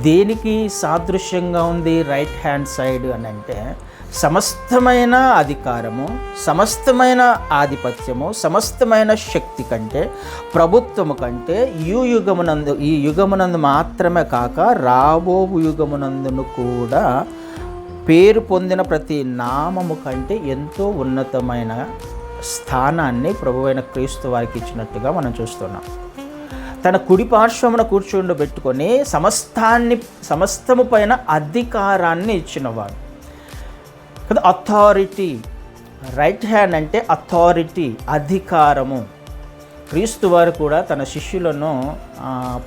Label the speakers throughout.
Speaker 1: దేనికి సాదృశ్యంగా ఉంది రైట్ హ్యాండ్ సైడ్ అని అంటే సమస్తమైన అధికారము సమస్తమైన ఆధిపత్యము సమస్తమైన శక్తి కంటే ప్రభుత్వము కంటే ఈ యుగమునందు ఈ యుగమునందు మాత్రమే కాక రాబో యుగమునందును కూడా పేరు పొందిన ప్రతి నామము కంటే ఎంతో ఉన్నతమైన స్థానాన్ని ప్రభువైన క్రీస్తు వారికి ఇచ్చినట్టుగా మనం చూస్తున్నాం. తన కుడి పార్శ్వమున కూర్చుండబెట్టుకొని సమస్తాన్ని సమస్తము పైన అధికారాన్ని ఇచ్చినవాడు. కదా అథారిటీ రైట్ హ్యాండ్ అంటే అథారిటీ అధికారము. క్రీస్తు వారు కూడా తన శిష్యులను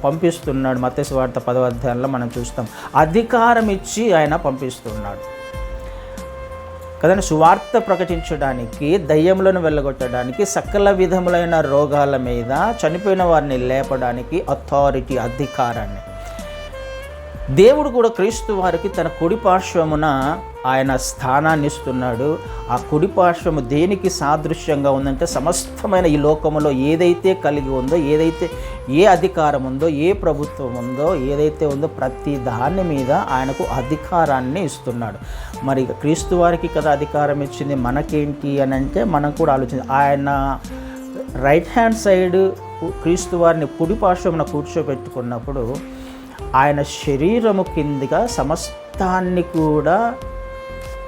Speaker 1: పంపిస్తున్నాడు. మత్స్య వార్త పదవ అధ్యాయంలో మనం చూస్తాం. అధికారం ఇచ్చి ఆయన పంపిస్తున్నాడు. కదండి సువార్త ప్రకటించడానికి దయ్యములను వెళ్ళగొట్టడానికి సకల విధములైన రోగాల మీద చనిపోయిన వారిని లేపడానికి అథారిటీ అధికారాన్ని. దేవుడు కూడా క్రీస్తు వారికి తన కుడి పార్శ్వమున ఆయన స్థానాన్ని ఇస్తున్నాడు. ఆ కుడి పార్శ్వము దేనికి సాదృశ్యంగా ఉందంటే సమస్తమైన ఈ లోకములో ఏదైతే కలిగి ఉందో ఏదైతే ఏ అధికారం ఉందో ఏ ప్రభుత్వం ఉందో ఏదైతే ఉందో ప్రతి దాని మీద ఆయనకు అధికారాన్ని ఇస్తున్నాడు. మరి క్రీస్తు వారికి కదా అధికారం ఇచ్చింది. మనకేంటి అని అంటే మనం కూడా ఆలోచించి ఆయన రైట్ హ్యాండ్ సైడ్ క్రీస్తు వారిని కుడి పార్శ్వమున కూర్చోబెట్టుకున్నప్పుడు ఆయన శరీరము కిందిగా సమస్తాన్ని కూడా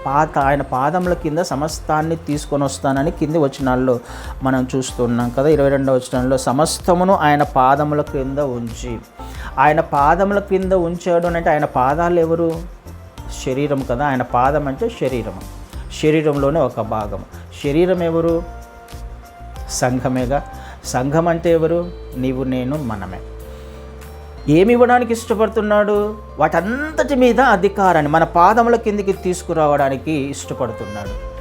Speaker 1: పాత ఆయన పాదముల కింద సమస్తాన్ని తీసుకొని వస్తానని కింది వచనాల్లో మనం చూస్తున్నాం కదా. ఇరవై రెండవ వచనంలో సమస్తమును ఆయన పాదముల క్రింద ఉంచి ఆయన పాదముల క్రింద ఉంచాడు అని అంటే ఆయన పాదాలు ఎవరు? శరీరం కదా. ఆయన పాదం అంటే శరీరం శరీరంలోనే ఒక భాగం శరీరం ఎవరు? సంఘమేగా. సంఘం అంటే ఎవరు? నీవు నేను మనమే. ఏమి ఇవ్వడానికి ఇష్టపడుతున్నాడు? వాటంతటి మీద అధికారాన్ని మన పాదముల కిందికి తీసుకురావడానికి ఇష్టపడుతున్నాడు.